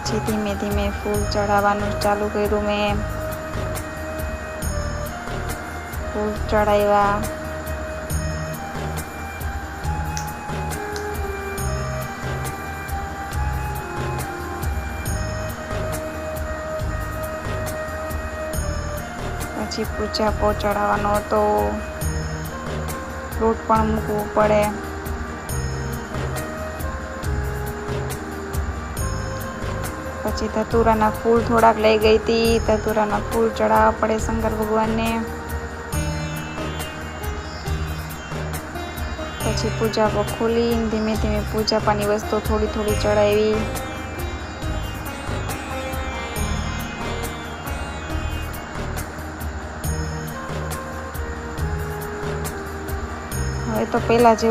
છી ધીમે ધીમે ફૂલ ચઢાવાનું ચાલુ કર્યું મે ફૂલ ચઢાવ્યા પછી પૂજા પો ચઢાવાનો તો રોટ પણ મૂકવો પડે પછી ધતુરાના ફૂલ થોડાક લઈ ગઈ હતી ધતુરાના ફૂલ ચડાવવા પડે શંકર ભગવાનને પછી પૂજા ખોલી ધીમે ધીમે પૂજા પાની વસ્તુ થોડી થોડી ચડાવી હવે તો પેલા જે